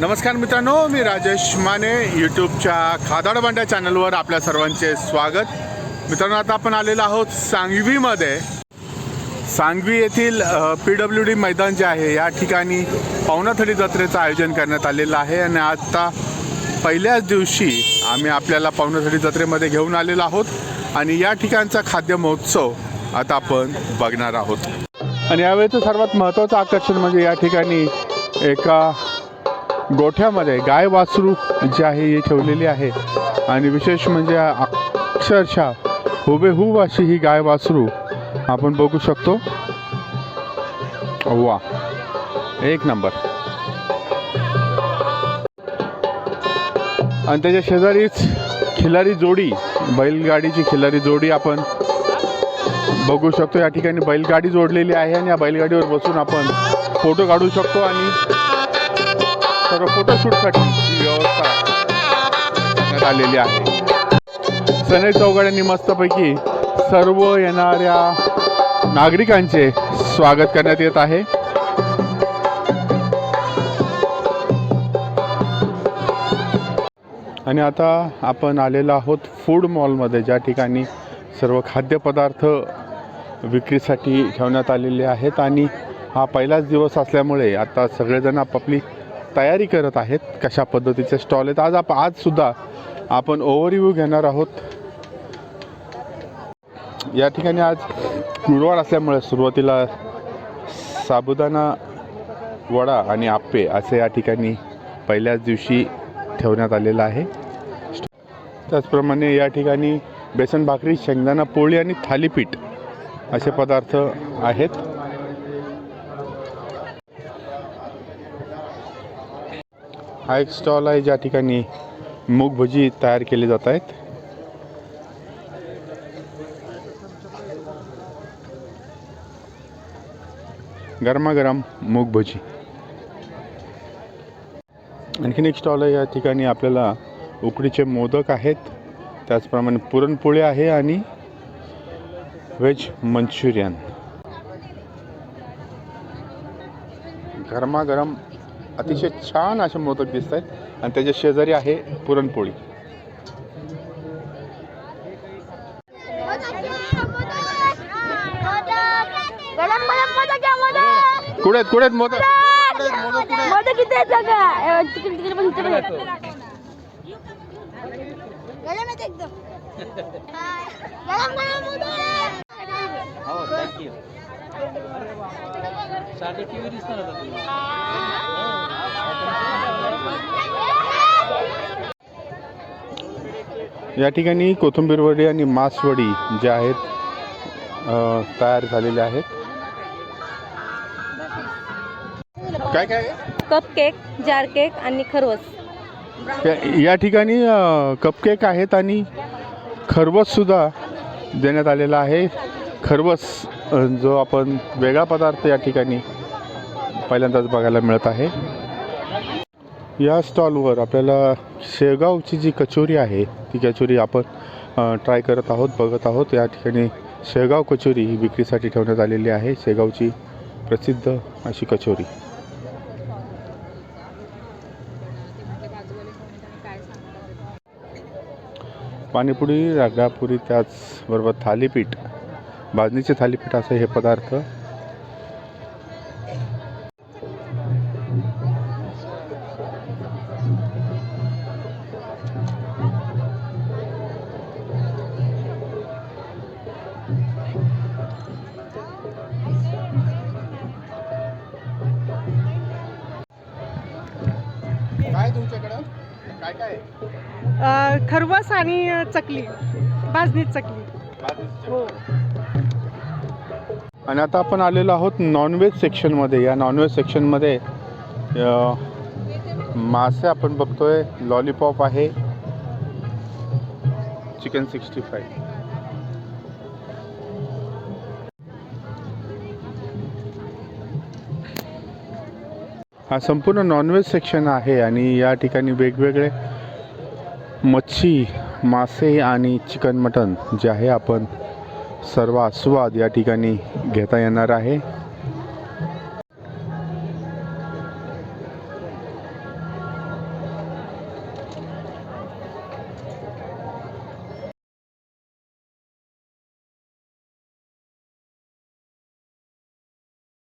नमस्कार मित्रांनो मी राजेश माने यूट्यूबच्या खादाडबांड्या चॅनलवर आपल्या सर्वांचे स्वागत. मित्रांनो आता आपण आलेलो आहोत सांगवीमध्ये. सांगवी येथील पी डब्ल्यू डी मैदान जे आहे या ठिकाणी पावणाथडी जत्रेचं आयोजन करण्यात आलेलं आहे आणि आता पहिल्याच दिवशी आम्ही आपल्याला पावणाथडी जत्रेमध्ये घेऊन आलेलो आहोत आणि या ठिकाणचा खाद्य महोत्सव आता आपण बघणार आहोत. आणि यावेळेचं सर्वात महत्त्वाचं आकर्षण म्हणजे या ठिकाणी एका गोठ्यामध्ये गाय वासरू जी आहे ही ठेवलेली आहे. आणि विशेष म्हणजे अक्षरशः हुबेहूब अशी ही गाय वासरू आपण बघू शकतो. वा. एक नंबर. आणि त्याच्या शेजारीच खिलारी जोडी बैलगाडीची खिलारी जोडी आपण बघू शकतो. या ठिकाणी बैलगाडी जोडलेली आहे आणि या बैलगाडीवर बसून आपण फोटो काढू शकतो आणि सर्व फोटोशूटसाठी ही व्यवस्था करण्यात आलेली आहे. सनई चौघड्यांनी मस्तपैकी सर्व येणाऱ्या नागरिकांचे स्वागत करण्यात येत आहे. आणि आता आपण आलेलो आहोत फूड मॉलमध्ये ज्या ठिकाणी सर्व खाद्यपदार्थ विक्रीसाठी ठेवण्यात आलेले आहेत. आणि हा पहिलाच दिवस असल्यामुळे आता सगळेजण आपापली तयारी करत आहेत कशा पद्धतीचे स्टॉल आहेत. आज आप आजसुद्धा आपण ओव्हरव्ह्यू घेणार आहोत. या ठिकाणी आज गुरुवार असल्यामुळे सुरुवातीला साबुदाणा वडा आणि आप्पे असे या ठिकाणी पहिल्याच दिवशी ठेवण्यात आलेलं आहे. त्याचप्रमाणे या ठिकाणी बेसन भाकरी शेंगदाणा पोळी आणि थालीपीठ असे पदार्थ आहेत. हा एक स्टॉल आहे ज्या ठिकाणी मूग भजी तयार केले जात आहेत. गरमागरम मूग भजी. आणखीन एक स्टॉल आहे या ठिकाणी आपल्याला उकडीचे मोदक आहेत. त्याचप्रमाणे पुरणपोळी आहे आणि व्हेज मंचुरियन. गरमागरम अतिशय छान असे मोदक दिसत आहेत आणि त्याच्या शेजारी आहे पुरणपोळी. कुठे आहेत कुठे आहेत मोदक? एकदम. टी व्ही दिसणार तुला या ठिकाणी कोथिंबीर वडी आणि मासवडी ज्या आहेत तयार झालेल्या आहेत. काय काय? कप केक जार केक आणि खरवस. या- ठिकाणी कपकेक आहेत आणि खरवससुद्धा देण्यात आलेला आहे. खरवस जो आपण वेगळा पदार्थ या ठिकाणी पहिल्यांदाच बघायला मिळत आहे. या स्टॉलवर आपल्याला शेगावची जी कचोरी आहे ती कचोरी आपण ट्राय करत आहोत बघत आहोत. या ठिकाणी शेगाव कचोरी ही विक्रीसाठी ठेवण्यात आलेली आहे. शेगावची प्रसिद्ध अशी कचोरी. पाणीपुरी रागडापुरी त्याचबरोबर थालीपीठ भाजणीचे थालीपीठ असे हे पदार्थ. काय तुमच्याकडं? काय काय अ, खरवस आणि चकली. भाजणी चकली. आणि आता आपण आलेलो आहोत नॉनव्हेज सेक्शनमध्ये या नॉनव्हेज सेक्शनमध्ये मासे आपण बघतोय. लॉलीपॉप आहे. चिकन सिक्स्टी फाय हा संपूर्ण नॉनव्हेज सेक्शन आहे आणि या ठिकाणी वेगवेगळे मच्छी मासे आणि चिकन मटन जे आहे आपण सर्व आस्वाद या ठिकाणी घेता येणार आहे.